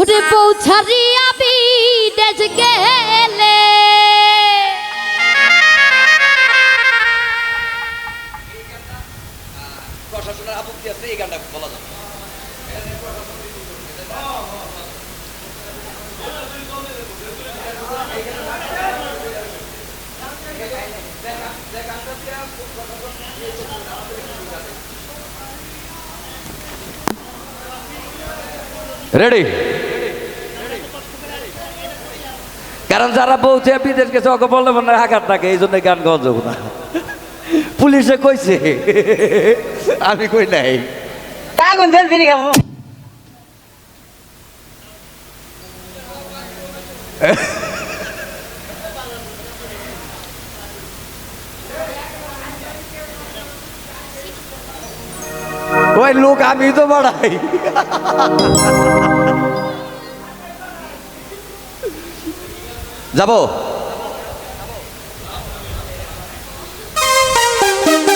উঠে পৌঁছারিয়া বিদেশ গেলে। প্রশাসনের আপত্তি আছে এই গানটা বলা যাবে। রেডি কারণ যারা বলছে বিদেশ গেছে ওকে বললে মনে হয় আঘাত থাকে এই জন্য গান গাওয়া যাব না। পুলিশে কইছে। আমি কই নাই। ওই লোক আমি তো বাড়াই। যাব।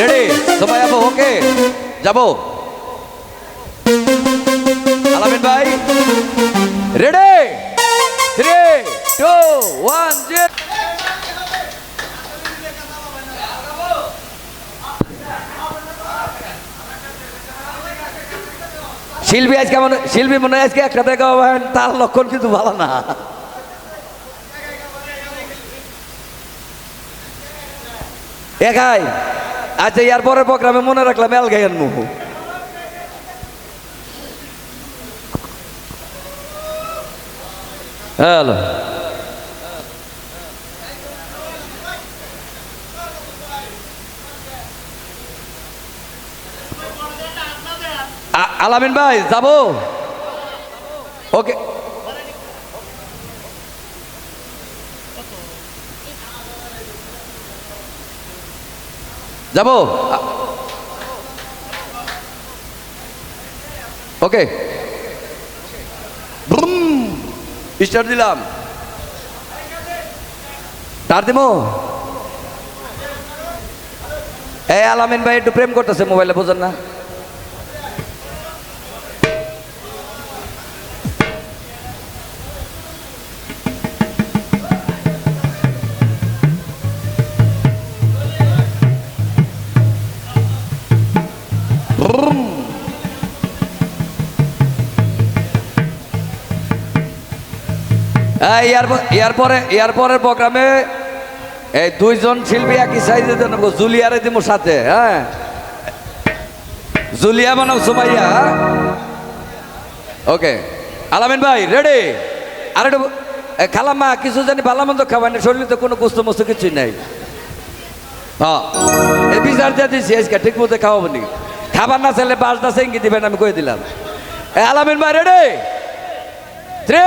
রেডি সবাই যাব? ওকে যাব। আলামিন ভাই। রেডি থ্রি টু ওয়ান শিল্পী আজকে মনে শিল্পী মনে আজকে একটা দেখা তার লক্ষণ কিন্তু ভালো না। একাই আচ্ছা ইয়ার পরের প্রোগ্রামে মনে রাখলাম এল গাইয়ের মুখ। হ্যালো আলামিন ভাই, যাব? ওকে। যাব? ওকে স্টার্ট দিলাম। তার দিব এই আলামিন ভাই একটু প্রেম করতেছে মোবাইলে বোঝেন না। এই ইয়ার প- ইয়ার পরে প্রোগ্রামে এই দুইজন শিল্পী একই সাইজে দেন জুলিয়ারে দিব সাথে হ্যাঁ? জুলিয়া বানাও সুমাইয়া ওকে আলামিন ভাই রেডি আর একটু খালাম্মা কিছু জানি ভালো মন্দ খাবার না শরীরে তো কোনো কুস্ত মস্ত কিছুই নাই। হ্যাঁ। এই বিচার দিয়ে দিচ্ছি আজকে ঠিক মতো খাওয়াবো নি খাবার না চাইলে বাসটা সেঙ্গি দিবেন আমি কয়ে দিলাম। এ, আলামিন ভাই রেডি থ্রি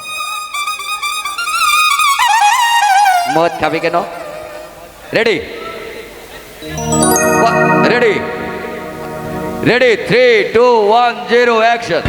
মদ খাবি কেন ready ready ready three two one zero action